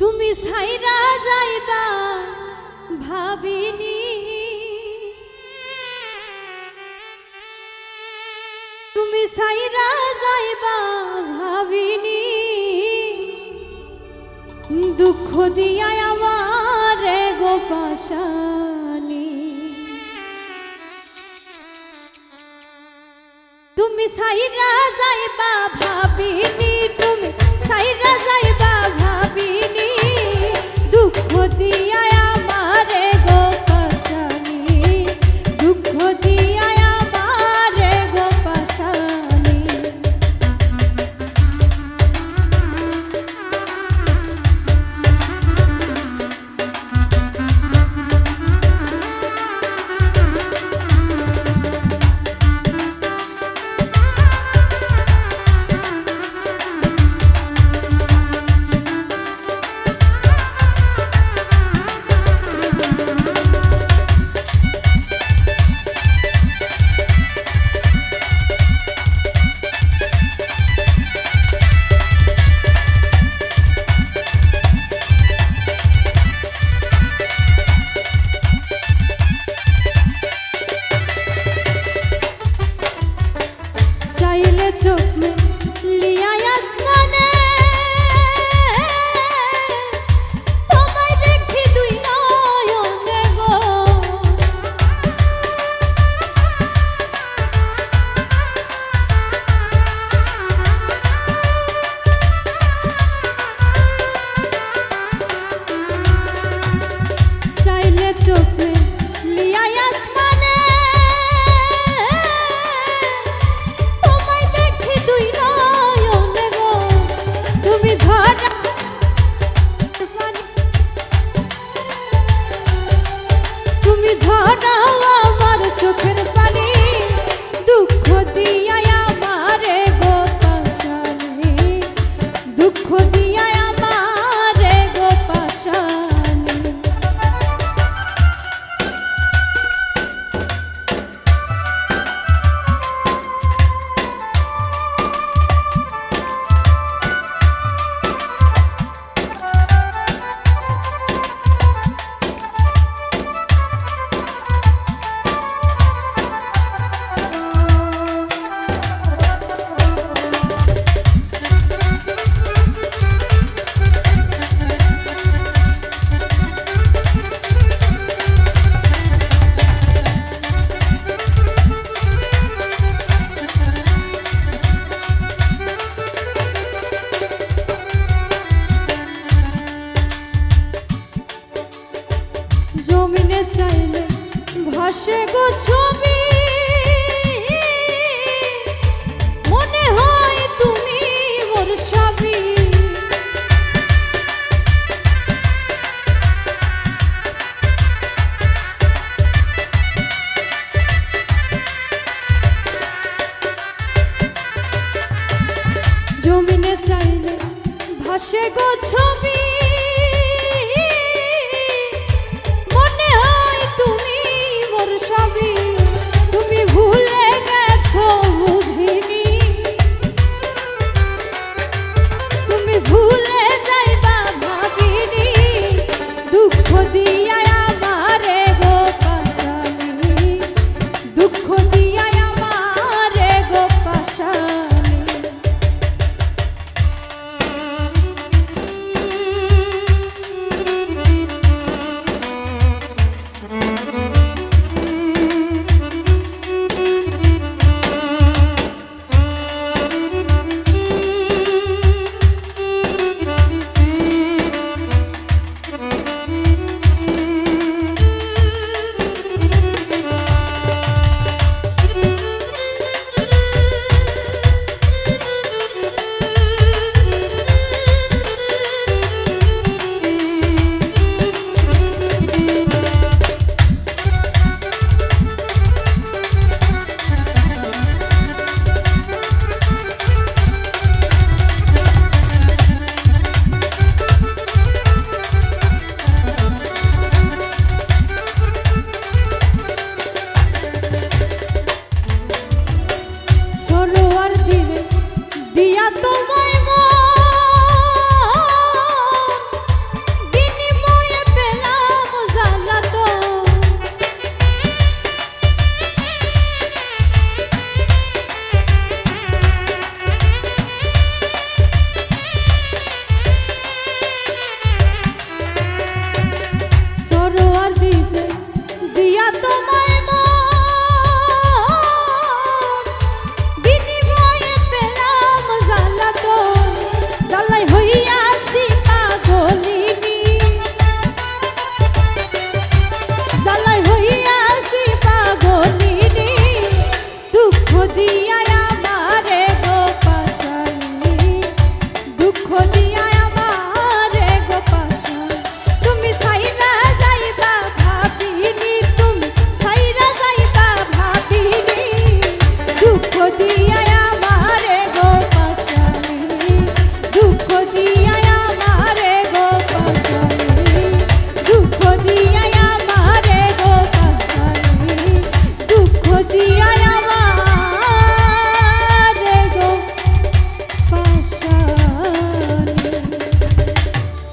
তুমি সাইরা যাইবা, ভাবিনি। তুমি সাইরা যাইবা, ভাবিনি। দুঃখ দিয়া আমার গো পাশানি। তুমি সাইরা যাইবা, ভাবিনি। তুমি সাইরা যাইবা সে গো ছবি। মনে হয় তুমি মোর সবই তুমি ভুলে গেছো বুঝিনি। তুমি ভুলে যাইবা ভাবিনি। দুঃখ দিয়ে